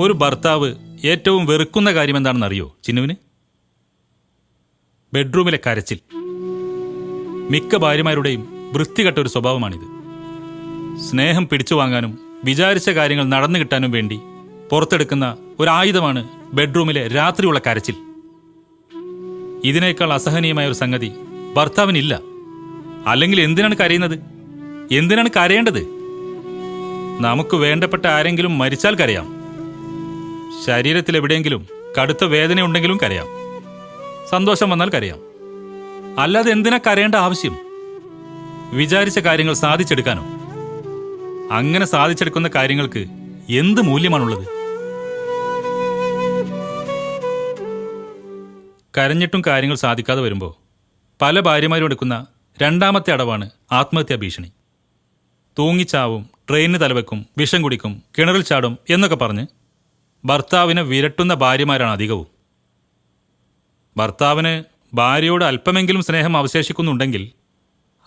ഒരു ഭർത്താവ് ഏറ്റവും വെറുക്കുന്ന കാര്യം എന്താണെന്ന് അറിയോ ചിന്നുവിന്? ബെഡ്റൂമിലെ കരച്ചിൽ. മിക്ക ഭാര്യമാരുടെയും വൃത്തികെട്ട ഒരു സ്വഭാവമാണിത്. സ്നേഹം പിടിച്ചു വാങ്ങാനും വിചാരിച്ച കാര്യങ്ങൾ നടന്നു കിട്ടാനും വേണ്ടി പുറത്തെടുക്കുന്ന ഒരു ആയുധമാണ് ബെഡ്റൂമിലെ രാത്രിയുള്ള കരച്ചിൽ. ഇതിനേക്കാൾ അസഹനീയമായ ഒരു സംഗതി ഭർത്താവിനില്ല. അല്ലെങ്കിൽ എന്തിനാണ് കരയുന്നത്? എന്തിനാണ് കരയേണ്ടത്? നമുക്ക് വേണ്ടപ്പെട്ട ആരെങ്കിലും മരിച്ചാൽ കരയാം. ശരീരത്തിൽ എവിടെയെങ്കിലും കടുത്ത വേദന ഉണ്ടെങ്കിലും കരയാം. സന്തോഷം വന്നാൽ കരയാം. അല്ലാതെ എന്തിനാ കരയേണ്ട ആവശ്യം? വിചാരിച്ച കാര്യങ്ങൾ സാധിച്ചെടുക്കാനോ? അങ്ങനെ സാധിച്ചെടുക്കുന്ന കാര്യങ്ങൾക്ക് എന്ത് മൂല്യമാണുള്ളത്? കരഞ്ഞിട്ടും കാര്യങ്ങൾ സാധിക്കാതെ വരുമ്പോൾ പല ഭാര്യമാരും എടുക്കുന്ന രണ്ടാമത്തെ അടവാണ് ആത്മഹത്യാ ഭീഷണി. തൂങ്ങിച്ചാവും ട്രെയിനിന് തലവെക്കും വിഷം കുടിക്കും കിണറിൽ ചാടും എന്നൊക്കെ പറഞ്ഞ് ഭർത്താവിനെ വിരട്ടുന്ന ഭാര്യമാരാണ് അധികവും. ഭർത്താവിന് ഭാര്യയോട് അല്പമെങ്കിലും സ്നേഹം അവശേഷിക്കുന്നുണ്ടെങ്കിൽ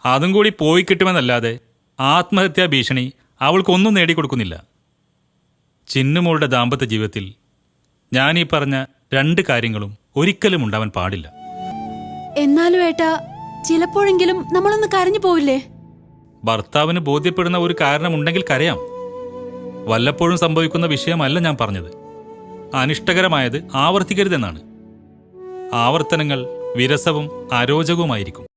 അതും കൂടി പോയി കിട്ടുമെന്നല്ലാതെ ആത്മഹത്യാ ഭീഷണി അവൾക്കൊന്നും നേടിക്കൊടുക്കുന്നില്ല. ചിന്നുമോളുടെ ദാമ്പത്യ ജീവിതത്തിൽ ഞാൻ ഈ പറഞ്ഞ രണ്ട് കാര്യങ്ങളും ഒരിക്കലും ഉണ്ടാവാൻ പാടില്ല. എന്നാലും ഏട്ടാ ചിലപ്പോഴെങ്കിലും നമ്മളൊന്ന് കരഞ്ഞു പോവില്ലേ? ഭർത്താവിന് ബോധ്യപ്പെടുന്ന ഒരു കാരണമുണ്ടെങ്കിൽ കരയാം. വല്ലപ്പോഴും സംഭവിക്കുന്ന വിഷയമല്ല ഞാൻ പറഞ്ഞത്. അനിഷ്ടകരമായത് ആവർത്തിക്കരുതെന്നാണ്. ആവർത്തനങ്ങൾ വിരസവും അരോചകവുമായിരിക്കും.